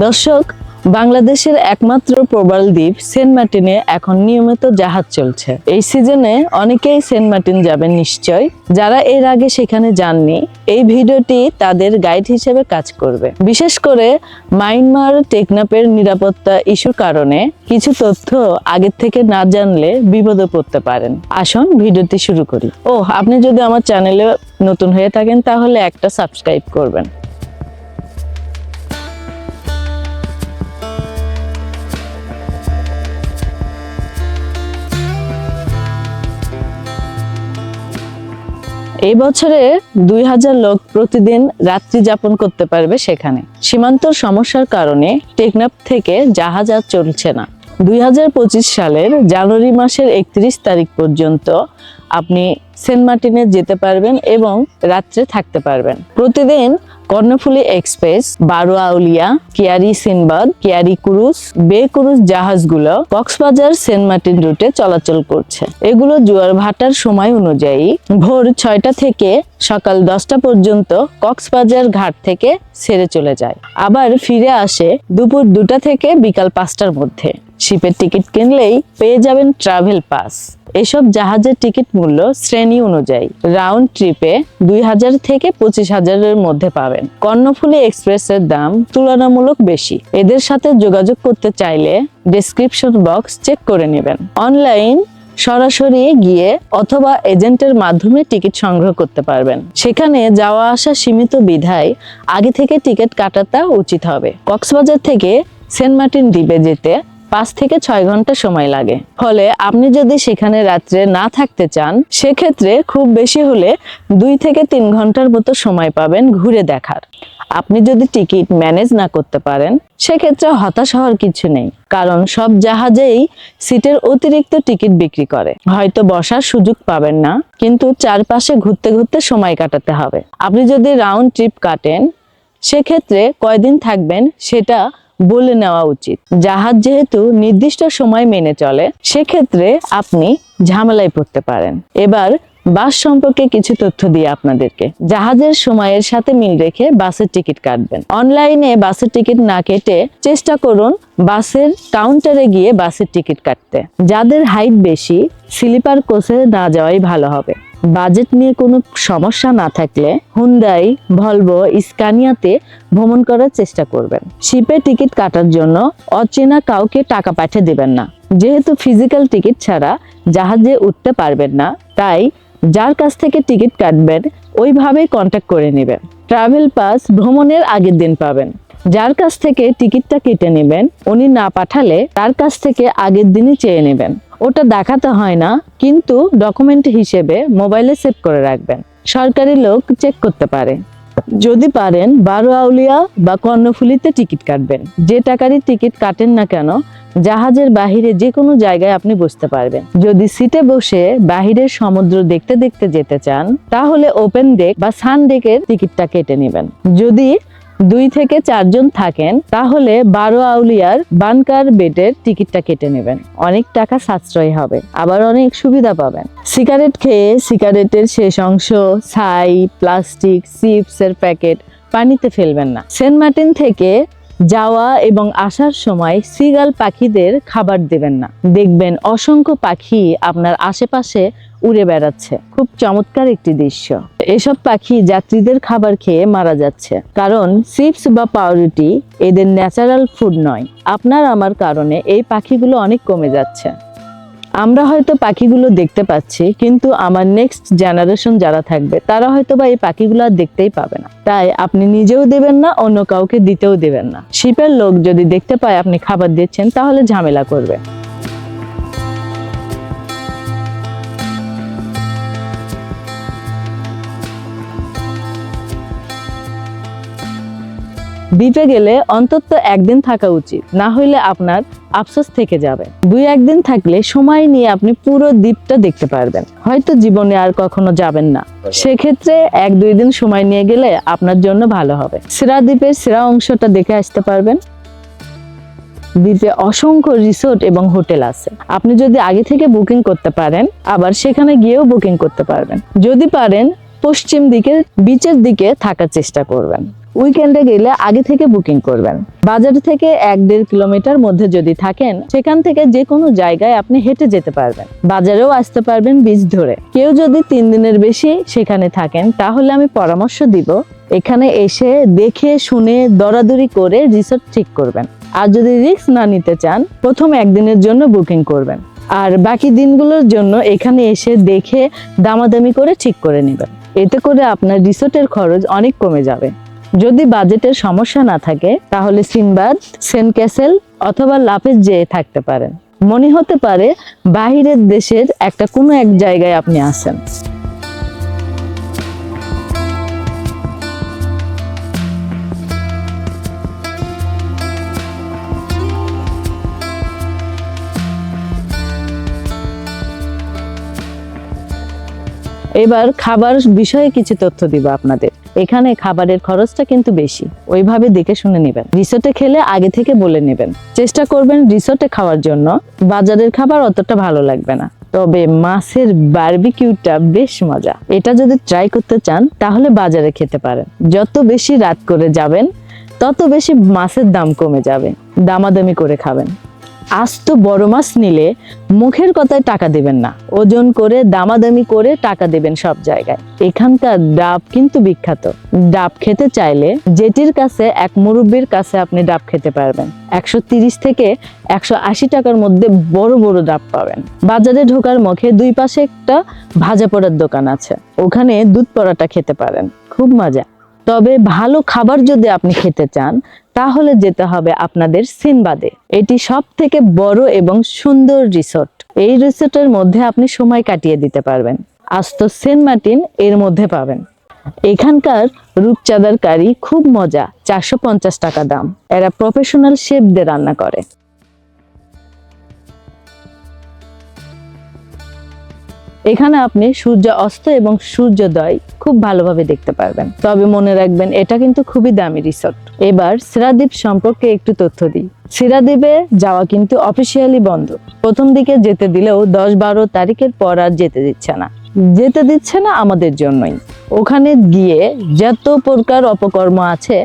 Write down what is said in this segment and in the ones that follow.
দর্শক, বাংলাদেশের একমাত্র প্রবাল দ্বীপ সেন্ট মার্টিনে এখন নিয়মিত জাহাজ চলছে। এই সিজনে অনেকেই সেন্ট মার্টিন যাবেন নিশ্চয়। যারা এর আগে সেখানে যাননি, এই ভিডিওটি তাদের গাইড হিসেবে কাজ করবে। বিশেষ করে মায়ানমার টেকনাপের নিরাপত্তা ইস্যুর কারণে কিছু তথ্য আগের থেকে না জানলে বিপদে পড়তে পারেন। আসুন ভিডিওটি শুরু করি। ও আপনি যদি আমার চ্যানেলে নতুন হয়ে থাকেন তাহলে একটা সাবস্ক্রাইব করবেন। এই বছরে দুই হাজার লোক প্রতিদিন রাত্রি যাপন করতে পারবে সেখানে। সীমান্ত সমস্যার কারণে টেকনাফ থেকে জাহাজ আর চলছে না। দুই হাজার পঁচিশ সালের জানুয়ারি মাসের একত্রিশ তারিখ পর্যন্ত আপনি সেন্ট মার্টিনে যেতে পারবেন এবং রাত্রে থাকতে পারবেন। প্রতিদিন Karnaphuli express Baro Aulia Keari Sinbad, Keari cruise bay cruise জাহাজগুলো Cox's Bazar Saint Martin রুটে চলাচল করছে। এগুলো জোয়ার ভাটার সময় অনুযায়ী ভোর ছয়টা থেকে সকাল দশটা পর্যন্ত কক্সবাজার ঘাট থেকে ছেড়ে চলে যায়। আবার ফিরে আসে দুপুর দুটা থেকে বিকাল পাঁচটার মধ্যে। শিপের টিকিট কিনলেই পেয়ে যাবেন ট্রাভেল পাস। এসব জাহাজের টিকিট মূল্য শ্রেণি অনুযায়ী। রাউন্ড ট্রিপে দুই হাজার থেকে পঁচিশ হাজারের মধ্যে পাবেন। কর্ণফুলী এক্সপ্রেসের দাম তুলনামূলক বেশি। এদের সাথে যোগাযোগ করতে চাইলে ডেসক্রিপশন বক্স চেক করে নেবেন। অনলাইন সরাসরি গিয়ে অথবা এজেন্টের মাধ্যমে টিকিট সংগ্রহ করতে পারবেন। সেখানে যাওয়া আসা সীমিত বিধায় আগে থেকে টিকিট কাটাটা উচিত হবে। কক্সবাজার থেকে সেন্ট মার্টিন দ্বীপে যেতে পাঁচ থেকে ছয় ঘণ্টা সময় লাগে। ফলে আপনি যদি সেখানে রাত্রে না থাকতে চান, সেক্ষেত্রে খুব বেশি হলে দুই থেকে তিন ঘণ্টার মতো সময় পাবেন ঘুরে দেখার। আপনি যদি টিকিট ম্যানেজ না করতে পারেন, সেক্ষেত্রে হতাশ হওয়ার কিছু নেই, কারণ সব জাহাজেই সিটের অতিরিক্ত টিকিট বিক্রি করে। হয়তো বসার সুযোগ পাবেন না, কিন্তু চারপাশে ঘুরতে ঘুরতে সময় কাটাতে হবে। আপনি যদি রাউন্ড ট্রিপ কাটেন, সেক্ষেত্রে কয়দিন থাকবেন সেটা বলে নেওয়া উচিত। জাহাজ যেহেতু নির্দিষ্ট সময় মেনে চলে, সেক্ষেত্রে আপনি ঝামেলায় পড়তে পারেন। এবার বাস সম্পর্কে কিছু তথ্য দিয়ে আপনাদেরকে। জাহাজের সময়ের সাথে মিল রেখে বাসের টিকিট কাটবেন। অনলাইনে বাসের টিকিট না কেটে চেষ্টা করুন বাসের কাউন্টারে গিয়ে বাসের টিকিট কাটতে। যাদের হাইট বেশি, স্লিপার কোচে না যাওয়াই ভালো হবে। বাজেট নিয়ে কোনো সমস্যা না থাকলে হুন্ডাই ভলভো স্কানিয়াতে ভ্রমণ করার চেষ্টা করবেন। শিপে টিকিট কাটার জন্য অচেনা কাউকে টাকা পাঠিয়ে দেবেন না। যেহেতু ফিজিক্যাল টিকিট ছাড়া জাহাজে উঠতে পারবেন না, তাই যার কাছ থেকে টিকিট কাটবেন ওইভাবেই কন্ট্যাক্ট করে নেবেন। ট্রাভেল পাস ভ্রমণের আগের দিন পাবেন। যার কাছ থেকে টিকিটটা কেটে নেবেন, উনি না পাঠালে তার কাছ থেকে আগের দিনই চেয়ে নেবেন। ওটা দেখাতে হয় না, কিন্তু ডকুমেন্ট হিসেবে মোবাইলে সেভ করে রাখবেন। সরকারি লোক চেক করতে পারে। যদি পারেন বারো আউলিয়া বা কর্ণফুলিতে টিকিট কাটবেন। যে টাকারই টিকিট কাটেন না কেন, জাহাজের বাহিরে যে কোনো জায়গায় আপনি বসতে পারবেন। যদি সিটে বসে বাহিরের সমুদ্র দেখতে দেখতে যেতে চান, তাহলে ওপেন ডেক বা সান ডেকের টিকিটটা কেটে নেবেন। যদি দুই থেকে চারজন থাকেন, তাহলে বারো আউলিয়ার বানকার বেডের টিকিটটা কেটে নেবেন। অনেক টাকা সাশ্রয় হবে, আবার অনেক সুবিধা পাবেন। সিগারেট খেয়ে সিগারেটের শেষ অংশ, ছাই, প্লাস্টিক, চিপসের প্যাকেট পানিতে ফেলবেন না। সেন্ট মার্টিন থেকে যাওয়া এবং আসার সময় সিগাল পাখিদের খাবার দেবেন না। দেখবেন অসংখ্য পাখি আপনার আশেপাশে উড়ে বেড়াচ্ছে। খুব চমৎকার একটি দৃশ্য। এসব পাখি যাত্রীদের খাবার খেয়ে মারা যাচ্ছে। কারণ চিপস বা পাউরুটি এদের ন্যাচারাল ফুড নয়। আপনার আমার কারণে এই পাখিগুলো অনেক কমে যাচ্ছে। আমরা হয়তো পাখিগুলো দেখতে পাচ্ছি, কিন্তু আমার নেক্সট জেনারেশন যারা থাকবে, তারা হয়তো বা এই পাখিগুলো আর দেখতেই পাবে না। তাই আপনি নিজেও দেবেন না, অন্য কাউকে দিতেও দেবেন না। শিপের লোক যদি দেখতে পায় আপনি খাবার দিচ্ছেন, তাহলে ঝামেলা করবে। দ্বীপে গেলে অন্তত একদিন থাকা উচিত। না হইলে আপনার আফসোস থেকে যাবে। দুই একদিন থাকলে সময় নিয়ে আপনি পুরো দ্বীপটা দেখতে পারবেন। হয়তো জীবনে আর কখনো যাবেন না। সেক্ষেত্রে এক দুই দিন সময় নিয়ে গেলে আপনার জন্য ভালো হবে। সেরা দ্বীপের সেরা অংশটা দেখে আসতে পারবেন। দ্বীপে অসংখ্য রিসোর্ট এবং হোটেল আছে। আপনি যদি আগে থেকে বুকিং করতে পারেন, আবার সেখানে গিয়েও বুকিং করতে পারবেন। যদি পারেন, পশ্চিম দিকে বিচের দিকে থাকার চেষ্টা করবেন। উইকেন্ডে গেলে আগে থেকে বুকিং করবেন। বাজার থেকে এক দেড় কিলোমিটার মধ্যে যদি থাকেন, সেখান থেকে যে কোনো জায়গায় আপনি হেঁটে যেতে পারবেন। বাজারেও আসতে পারবেন বীজ ধরে। কেউ যদি তিন দিনের বেশি সেখানে থাকেন, তাহলে আমি পরামর্শ দিব, এখানে এসে দেখে, শুনে, দরাদরি করে রিসোর্ট ঠিক করবেন। আর যদি রিস্ক না নিতে চান, প্রথম একদিনের জন্য বুকিং করবেন। আর বাকি দিনগুলোর জন্য এখানে এসে দেখে, দামাদামি করে ঠিক করে নেবেন। এতে করে আপনার রিসোর্টের খরচ অনেক কমে যাবে। যদি বাজেটের সমস্যা না থাকে, তাহলে সিনবাদ, সেন্ট ক্যাসেল অথবা লাফেজ যেয়ে থাকতে পারেন। মনে হতে পারে, বাহিরের দেশের একটা কোনো এক জায়গায় আপনি আছেন। এবার খাবার বিষয়ে কিছু তথ্য দিব আপনাদের। এখানে খাবারের খরচটা কিন্তু বেশি। ওইভাবে দেখে শুনে নেবেন। রিসোর্টে খেলে আগে থেকে বলে নেবেন। চেষ্টা করবেন রিসোর্টে খাওয়ার জন্য। বাজারের খাবার অতটা ভালো লাগবে না। তবে মাছের বারবিকিউটা বেশ মজা। এটা যদি ট্রাই করতে চান, তাহলে বাজারে খেতে পারেন। যত বেশি রাত করে যাবেন, তত বেশি মাছের দাম কমে যাবে। দামাদামি করে খাবেন। আস্ত বড় মাছ নিলে মুখের কথায় টাকা দিবেন না। ওজন করে, দামাদামি করে টাকা দিবেন সব জায়গায়। এখানকার ডাব কিন্তু বিখ্যাত। ডাব খেতে চাইলে জেটির কাছে, এক মুরব্বীর কাছে আপনি ডাব খেতে পারবেন। একশো তিরিশ থেকে একশো আশি টাকার মধ্যে বড় বড় ডাব পাবেন। বাজারে ঢোকার মুখে দুই পাশে একটা ভাজা পোড়ার দোকান আছে। ওখানে দুধ পরাটা খেতে পারেন। খুব মজা। তবে ভালো খাবার যদি আপনি খেতে চান তাহলে যেতে হবে আপনাদের সিনবাদে। এটি সব থেকে বড় এবং সুন্দর রিসোর্ট। এই রিসোর্টের মধ্যে আপনি সময় কাটিয়ে দিতে পারবেন। আস্ত সেন্ট মার্টিন এর মধ্যে পাবেন। এখানকার রূপচাঁদার কারি খুব মজা, চারশো পঞ্চাশ টাকা দাম। এরা প্রফেশনাল শেফদের রান্না করে। এখানে আপনি সূর্য অস্ত এবং সূর্যোদয় খুব ভালোভাবে দেখতে পারবেন। তবে মনে রাখবেন, এটা কিন্তু খুবই দামি রিসোর্ট। এবার সিরাদ্বীপ সম্পর্কে একটু তথ্য দিই। সিরাদ্বীপে যাওয়া কিন্তু অফিসিয়ালি বন্ধ। প্রথম দিকে যেতে দিলেও দশ বারো তারিখের পর আর যেতে দিচ্ছে না। যেতে দিচ্ছে না আমাদের জন্যই। ওখানে গিয়ে যত প্রকার অপকর্ম আছে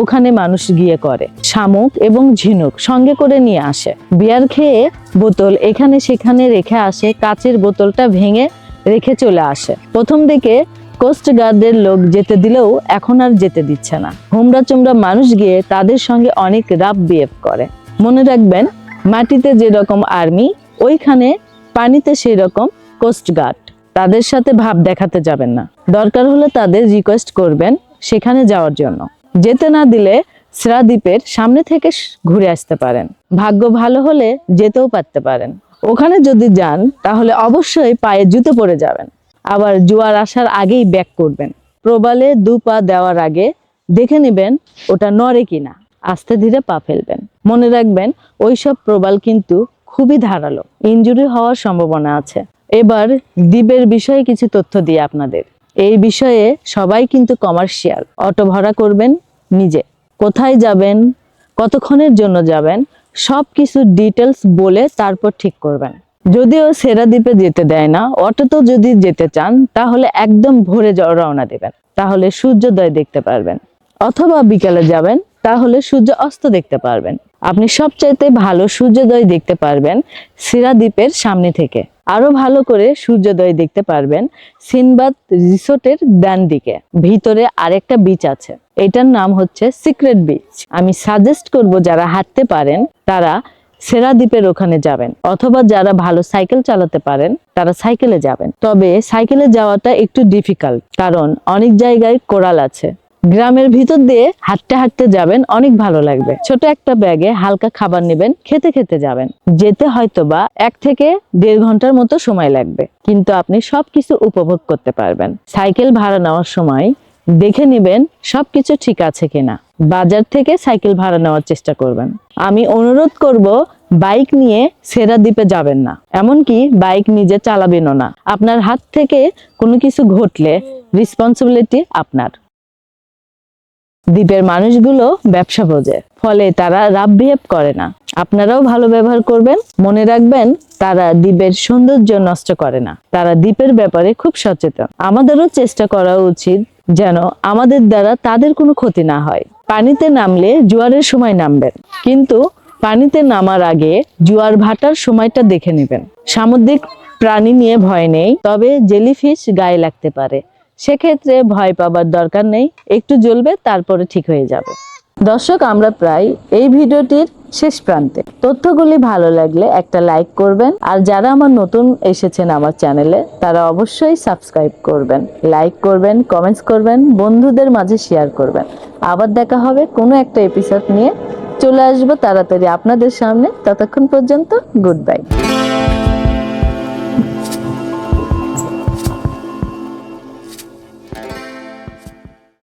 ওখানে মানুষ গিয়ে করে। শামুক এবং ঝিনুক সঙ্গে করে নিয়ে আসে। বিয়ার খেয়ে বোতল এখানে সেখানে রেখে আসে, কাচের বোতলটা ভেঙে রেখে চলে আসে। প্রথম দিকে কোস্ট গার্ডের লোক যেতে দিলেও এখন আর যেতে দিচ্ছে না। হুমড়া চুমড়া মানুষ গিয়ে তাদের সঙ্গে অনেক রাব বিহেভ করে। মনে রাখবেন, মাটিতে যেরকম আর্মি, ওইখানে পানিতে সেই রকম কোস্ট গার্ড তাদের সাথে ভাব দেখাতে যাবেন না। দরকার হলে তাদের রিকোয়েস্ট করবেন সেখানে যাওয়ার জন্য। যেতে না দিলে দ্বীপের সামনে থেকে ঘুরে আসতে পারেন। ভাগ্য ভালো হলে যেতেও পারতে পারেন। ওখানে যদি যান, তাহলে অবশ্যই পায়ে জুতো পরে যাবেন। আবার জোয়ার আসার আগেই ব্যাক করবেন। প্রবালে দু পা দেওয়ার আগে দেখে নেবেন ওটা নড়ে কিনা। আস্তে ধীরে পা ফেলবেন। মনে রাখবেন, ওইসব প্রবাল কিন্তু খুবই ধারালো। ইনজুরি হওয়ার সম্ভাবনা আছে। এবার দ্বীপের বিষয়ে কিছু তথ্য দিই আপনাদের। এই বিষয়ে সবাই কিন্তু কমার্শিয়াল। অটো ভাড়া করবেন নিজে। কোথায় যাবেন, কতক্ষণের জন্য যাবেন সব কিছু ডিটেলস বলে তারপর ঠিক করবেন। যদিও সেরা দ্বীপে যেতে দেয় না, অটোতেও যদি যেতে চান, তাহলে একদম ভোরে রওনা দেবেন। তাহলে সূর্যোদয় দেখতে পারবেন। অথবা বিকালে যাবেন তাহলে সূর্য অস্ত দেখতে পারবেন। আপনি সবচাইতে ভালো সূর্যোদয় দেখতে পারবেন সিরা দ্বীপের সামনে থেকে। আরও ভালো করে সূর্যোদয় দেখতে পারবেন সিনবাদ রিসোর্টের ডান দিকে। ভিতরে আরেকটা বিচ আছে। এটার নাম হচ্ছে সিক্রেট বিচ আমি সাজেস্ট করব যারা হাঁটতে পারেন, তারা সেরা দ্বীপের ওখানে যাবেন। অথবা যারা ভালো সাইকেল চালাতে পারেন, তারা সাইকেলে যাবেন। তবে সাইকেলে যাওয়াটা একটু ডিফিকাল্ট কারণ অনেক জায়গায় কোরাল আছে। গ্রামের ভিতর দিয়ে হাঁটতে হাঁটতে যাবেন, অনেক ভালো লাগবে। ছোট একটা ব্যাগে হালকা খাবার নেবেন, খেতে খেতে যাবেন। যেতে হয়তো বা এক থেকে দেড় ঘণ্টার মতো সময় লাগবে, কিন্তু আপনি সবকিছু উপভোগ করতে পারবেন। সাইকেল ভাড়া নেওয়ার সময় দেখে নেবেন সবকিছু ঠিক আছে কিনা। বাজার থেকে সাইকেল ভাড়া নেওয়ার চেষ্টা করবেন। আমি অনুরোধ করব, বাইক নিয়ে সেরা দ্বীপে যাবেন না। এমনকি বাইক নিজে চালাবেনও না। আপনার হাত থেকে কোনো কিছু ঘটলে রেসপন্সিবিলিটি আপনার। দ্বীপের মানুষগুলো ব্যবসা বোঝে, ফলে তারা রাব বিহেভ করে না। আপনারাও ভালো ব্যবহার করবেন। মনে রাখবেন, তারা দ্বীপের সৌন্দর্য নষ্ট করে না। তারা দ্বীপের ব্যাপারে খুব সচেতন। আমাদেরও চেষ্টা করা উচিত যেন আমাদের দ্বারা তাদের কোনো ক্ষতি না হয়। পানিতে নামলে জোয়ারের সময় নামবেন। কিন্তু পানিতে নামার আগে জোয়ার ভাটার সময়টা দেখে নেবেন। সামুদ্রিক প্রাণী নিয়ে ভয় নেই, তবে জেলিফিশ গায়ে লাগতে পারে। সেক্ষেত্রে ভয় পাবার দরকার নেই, একটু জ্বলবে, তারপরে ঠিক হয়ে যাবে। দর্শক, আমরা প্রায় এই ভিডিওটির শেষ প্রান্তে। তথ্যগুলি ভালো লাগলে একটা লাইক করবেন, আর যারা আমার নতুন এসেছেন আমার চ্যানেলে, তারা অবশ্যই সাবস্ক্রাইব করবেন, লাইক করবেন, কমেন্টস করবেন, বন্ধুদের মাঝে শেয়ার করবেন। আবার দেখা হবে কোনো একটা এপিসোড নিয়ে। চলে আসব তাড়াতাড়ি আপনাদের সামনে। ততক্ষণ পর্যন্ত, গুড বাই।